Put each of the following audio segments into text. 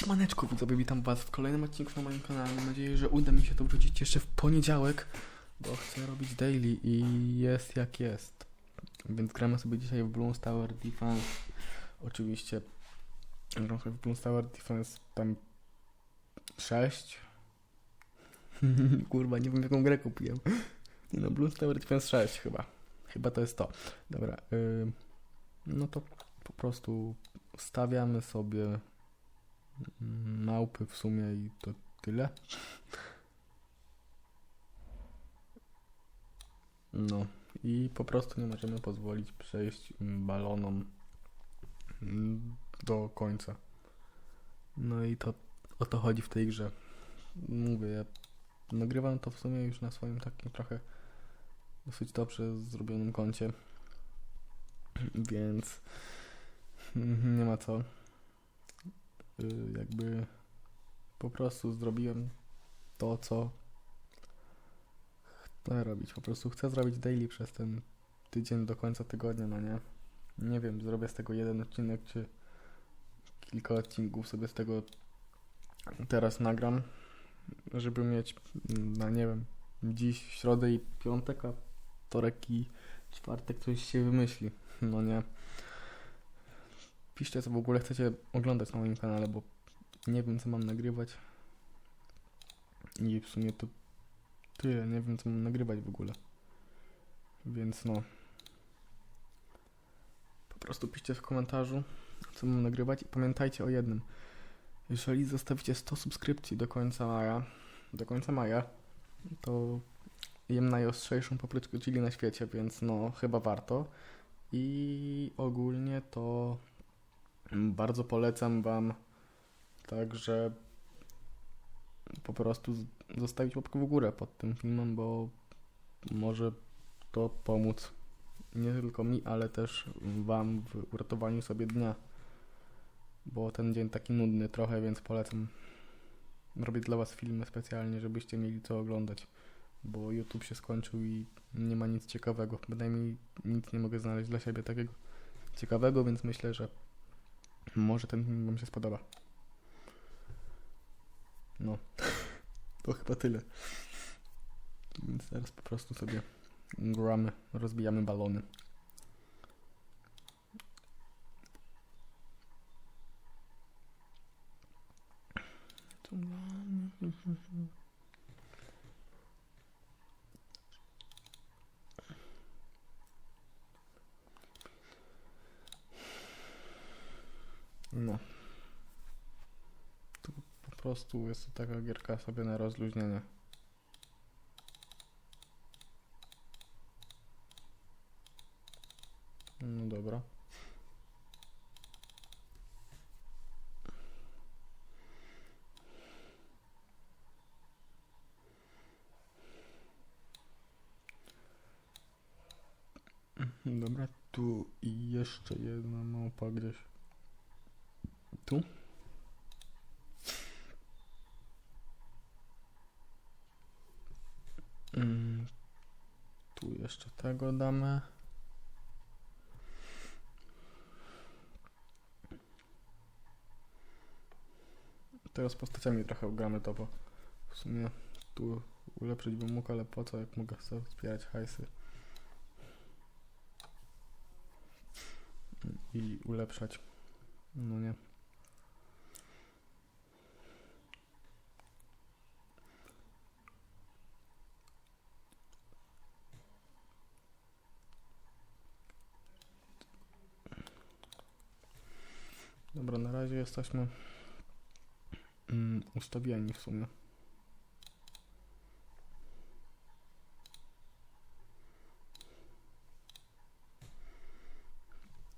Siemaneczko widzowie, witam was w kolejnym odcinku na moim kanale. Mam nadzieję, że uda mi się to wrócić jeszcze w poniedziałek, bo chcę robić daily i jest jak jest. Więc gramy sobie dzisiaj w Bloons Tower Defense. Oczywiście gram sobie w Bloons Tower Defense tam 6. Kurwa, nie wiem jaką grę kupiłem. Nie no, Bloons Tower Defense 6 chyba. Chyba to jest to. Dobra, ym, no to po prostu stawiamy sobie małpy w sumie i to tyle. No i po prostu nie możemy pozwolić przejść balonom do końca. No i to o to chodzi w tej grze. Mówię, ja nagrywam to w sumie już na swoim takim trochę dosyć dobrze zrobionym koncie. Więc nie ma co. Y, Jakby po prostu zrobiłem to, co chcę robić. Po prostu chcę zrobić daily przez ten tydzień do końca tygodnia, no nie? Nie wiem, zrobię z tego jeden odcinek, czy kilka odcinków sobie z tego teraz nagram, żeby mieć na nie wiem, dziś, środę i piątek, a wtorek i czwartek coś się wymyśli. No nie. Piszcie, co w ogóle chcecie oglądać na moim kanale, bo nie wiem, co mam nagrywać. I w sumie to tyle, nie wiem, co mam nagrywać w ogóle. Więc no. Po prostu piszcie w komentarzu, co mam nagrywać i pamiętajcie o jednym. Jeżeli zostawicie 100 subskrypcji do końca maja, do końca maja, to jem najostrzejszą papryczkę chili na świecie, więc no, chyba warto. I ogólnie to bardzo polecam Wam także po prostu zostawić łapkę w górę pod tym filmem, bo może to pomóc nie tylko mi, ale też Wam w uratowaniu sobie dnia. Bo ten dzień taki nudny trochę, więc polecam. Robię dla Was filmy specjalnie, żebyście mieli co oglądać. Bo YouTube się skończył i nie ma nic ciekawego. Bynajmniej nic nie mogę znaleźć dla siebie takiego ciekawego, więc myślę, że może ten Wam się spodoba. No, to chyba tyle. Więc teraz po prostu sobie gramy, rozbijamy balony. No. To po prostu jest to taka gierka sobie na rozluźnienie. No dobra. Dobra, tu jeszcze jedna małpa gdzieś. Tu? Mm, tu jeszcze tego damy. Teraz postaciami trochę gramy to, bo w sumie tu ulepszyć bym mógł, ale po co, jak mogę sobie wspierać hajsy i ulepszać. No nie. Dobra, na razie jesteśmy mm, ustawieni w sumie.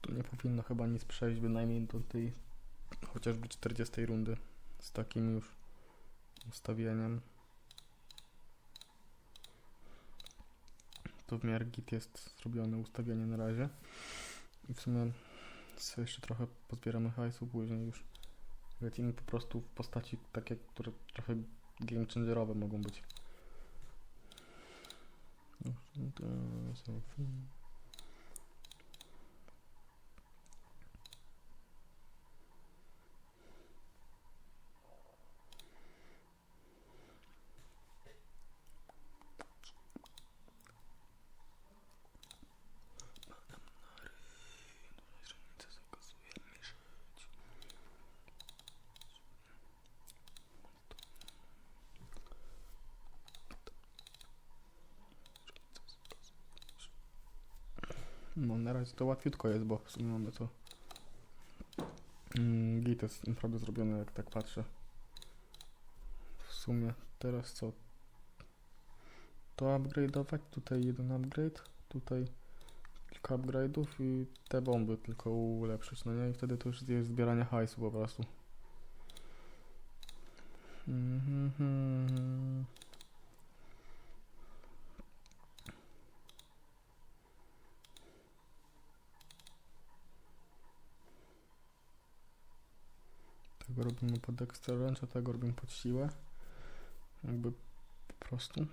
Tu nie powinno chyba nic przejść, bynajmniej do tej chociażby 40 rundy z takim już ustawieniem. To w miarę git jest zrobione ustawienie na razie. I w sumie sobie jeszcze trochę pozbieramy hajsu, później już lecimy po prostu w postaci takie, które trochę game changerowe mogą być. No na razie to łatwiutko jest, bo w sumie mamy to. Mm, Git jest naprawdę zrobiony, jak tak patrzę. W sumie teraz co? To upgrade'ować, tutaj jeden upgrade, tutaj kilka upgrade'ów i te bomby tylko ulepszyć, no nie? I wtedy to już jest zbieranie hajsu po prostu. Mhm. Robimy pod extra range, a tego robimy pod siłę. Jakby po prostu.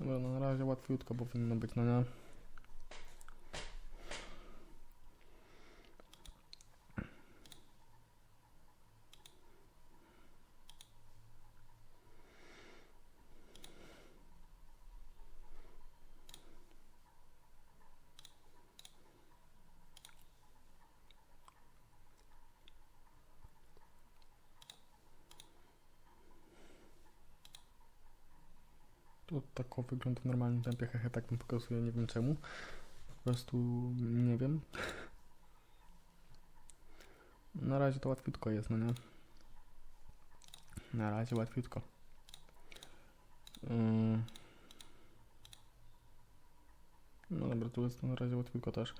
Dobra, no na razie łatwiutko powinno być, no nie? To tak o wygląda w normalnym tempie, hehe, tak mi pokazuje, nie wiem czemu. Po prostu nie wiem. Na razie to łatwiutko jest, no nie? Na razie łatwiutko. Yy. No dobra, tu jest na razie łatwiutko też.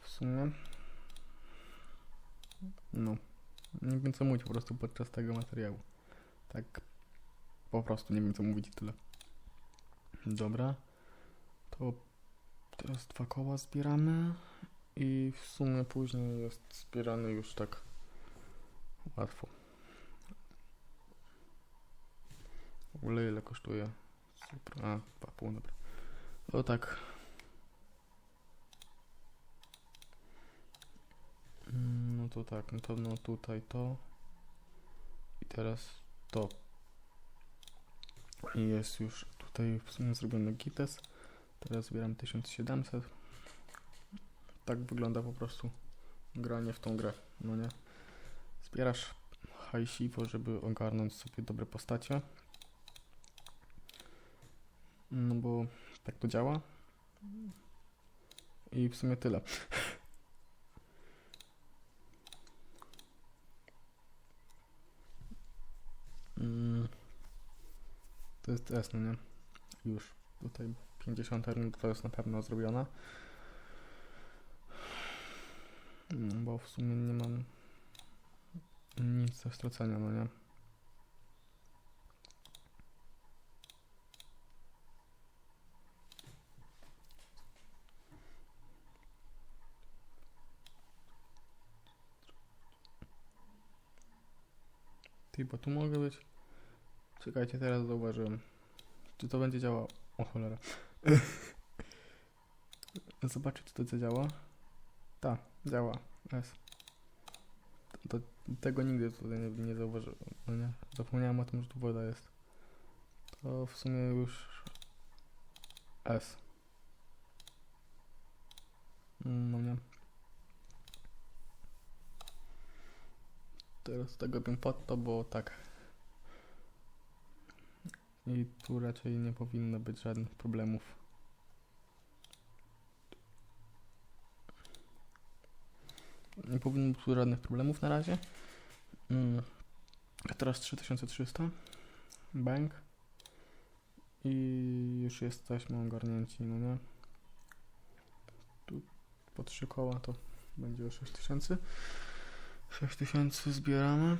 W sumie. No. Nie wiem co mówić po prostu podczas tego materiału. Tak. Po prostu nie wiem co mówić tyle. Dobra. To teraz dwa koła zbieramy i w sumie później jest zbierany już tak łatwo. W ogóle ile kosztuje? Super. A, 2,5 dobra. To tak. Mm, No to tak, no to no tutaj to. I teraz to. I jest już tutaj w sumie zrobiony gites. Teraz zbieram 1700. Tak wygląda po prostu granie w tą grę, no nie? Zbierasz hajsiwo, żeby ogarnąć sobie dobre postacie. No bo tak to działa. I w sumie tyle. Mm. To jest no nie? Już tutaj 50 rund to jest na pewno zrobiona. No, bo w sumie nie mam nic do stracenia, no nie? Ty, bo tu mogę być. Czekajcie, teraz zauważyłem. Czy to będzie działało? O cholera. Zobaczcie, czy to działa. Tak, działa. S. To, tego nigdy tutaj nie, nie zauważyłem. No nie? Zapomniałem o tym, że tu woda jest. To w sumie już S. No nie. Teraz tego bym pod to, bo tak. I tu raczej nie powinno być żadnych problemów. Nie powinno być tu żadnych problemów na razie. Mm. A teraz 3300. Bank. I już jesteśmy ogarnięci, no nie? Tu po trzy koła to będzie o 6000. 6000 zbieramy.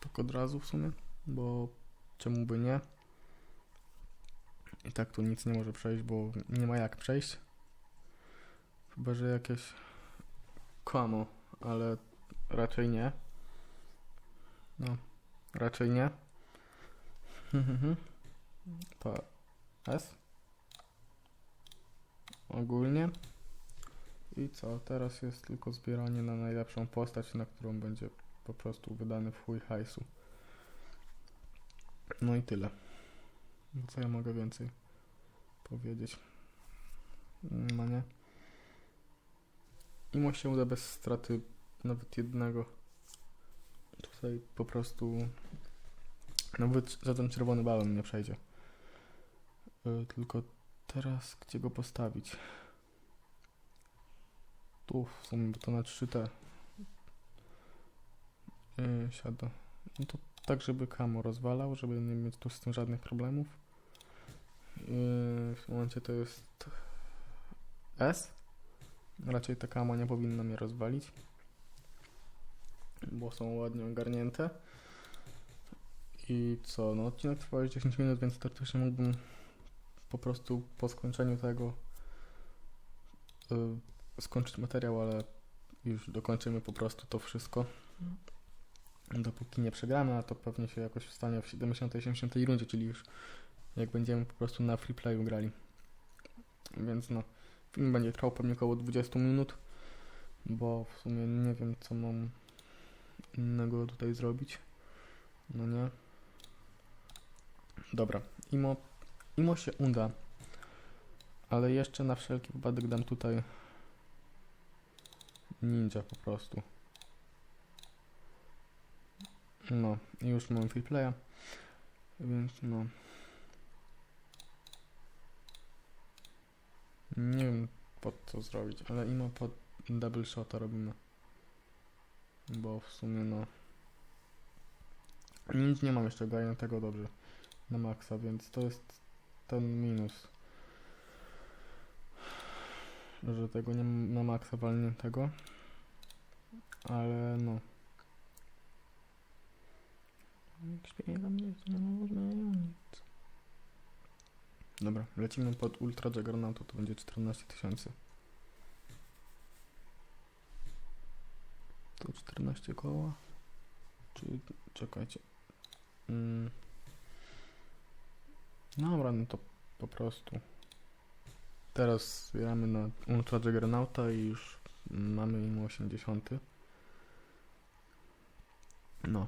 Tak od razu w sumie, bo czemu by nie? I tak tu nic nie może przejść, bo nie ma jak przejść. Chyba, że jakieś kłamo, ale raczej nie. No, raczej nie. To S. Ogólnie. I co? Teraz jest tylko zbieranie na najlepszą postać, na którą będzie po prostu wydany w chuj hajsu. No i tyle. No co ja mogę więcej powiedzieć? No nie. I mu się uda bez straty nawet jednego. Tutaj po prostu Nawet żaden czerwony balon nie przejdzie. Y, tylko teraz gdzie go postawić? Tu w sumie, bo to na 3T. Yy, siada. No to tak, żeby kamo rozwalał, żeby nie mieć tu z tym żadnych problemów. Yy, w momencie to jest S. Raczej ta kamo nie powinna mnie rozwalić, bo są ładnie ogarnięte. I co, no odcinek trwał już 10 minut, więc teoretycznie mógłbym po prostu po skończeniu tego y, skończyć materiał, ale już dokończymy po prostu to wszystko. Dopóki nie przegramy, a to pewnie się jakoś stanie w 70-80 rundzie, czyli już jak będziemy po prostu na free playu grali. Więc no, film będzie trwał pewnie około 20 minut, bo w sumie nie wiem co mam innego tutaj zrobić. No nie. Dobra, imo, imo się uda, ale jeszcze na wszelki wypadek dam tutaj ninja po prostu. No, już mam free playa, więc no. Nie wiem pod co zrobić, ale imo pod double shota robimy. Bo w sumie no. Nic nie mam jeszcze ogarniętego dobrze na maksa, więc to jest ten minus. Że tego nie mam na maksa walniętego. Ale no. Jak śpiewam, jest nie można nic. Dobra, lecimy pod Ultra Juggernautu, to będzie 14 tysięcy. To 14 koła. Czy czekajcie. Mm. Dobra, no to po prostu. Teraz gramy na Ultra Juggernauta i już mamy im 80. No.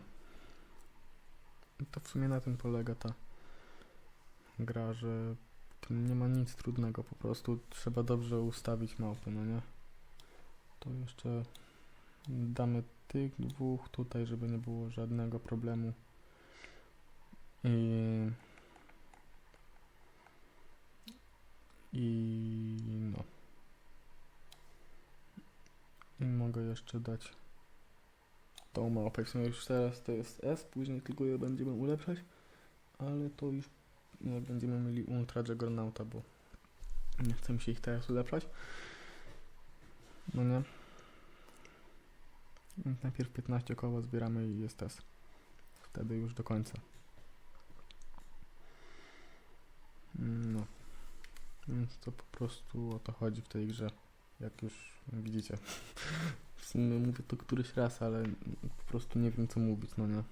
To w sumie na tym polega ta gra, że nie ma nic trudnego, po prostu trzeba dobrze ustawić małpy, no nie? To jeszcze damy tych dwóch tutaj, żeby nie było żadnego problemu. I i no. I mogę jeszcze dać tą małpę. W sumie już teraz to jest S, później tylko je będziemy ulepszać, ale to już jak będziemy mieli Ultra Juggernauta, bo nie chcę się ich teraz ulepszać. No nie. Więc najpierw 15 koła zbieramy i jest S. Wtedy już do końca. No. Więc to po prostu o to chodzi w tej grze. Jak już widzicie. W sumie mówię to któryś raz, ale po prostu nie wiem co mówić, no nie.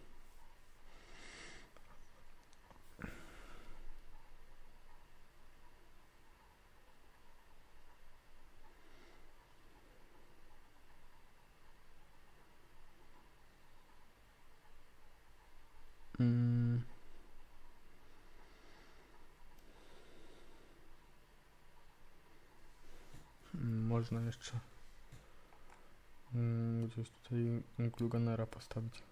Mm. Można jeszcze mm, gdzieś tutaj gluganera postawić.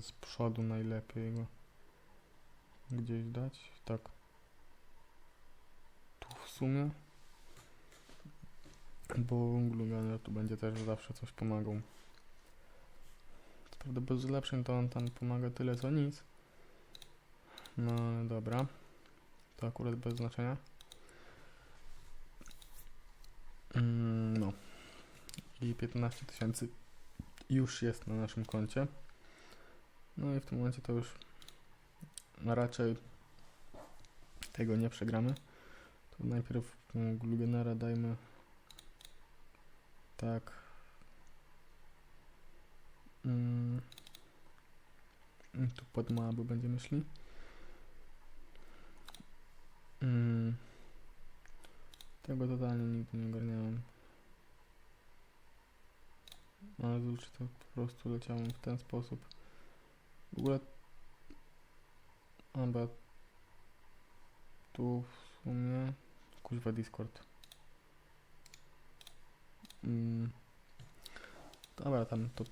Z przodu najlepiej go gdzieś dać. Tak. Tu w sumie. Bo gluganer tu będzie też zawsze coś pomagał. Prawda bez ulepszeń to on tam pomaga tyle co nic. No ale dobra. To akurat bez znaczenia. Mm, No. I 15 tysięcy już jest na naszym koncie. No i w tym momencie to już raczej tego nie przegramy. To najpierw Glugenera dajmy tak. Mm. Tu pod maby będziemy szli. Mm. Tego totalnie nigdy nie ogarniałem. Ale zazwyczaj to po prostu leciałem w ten sposób. W ogóle... Chyba... Tu w sumie... Kuźwa Discord. Mm. Dobra, tam to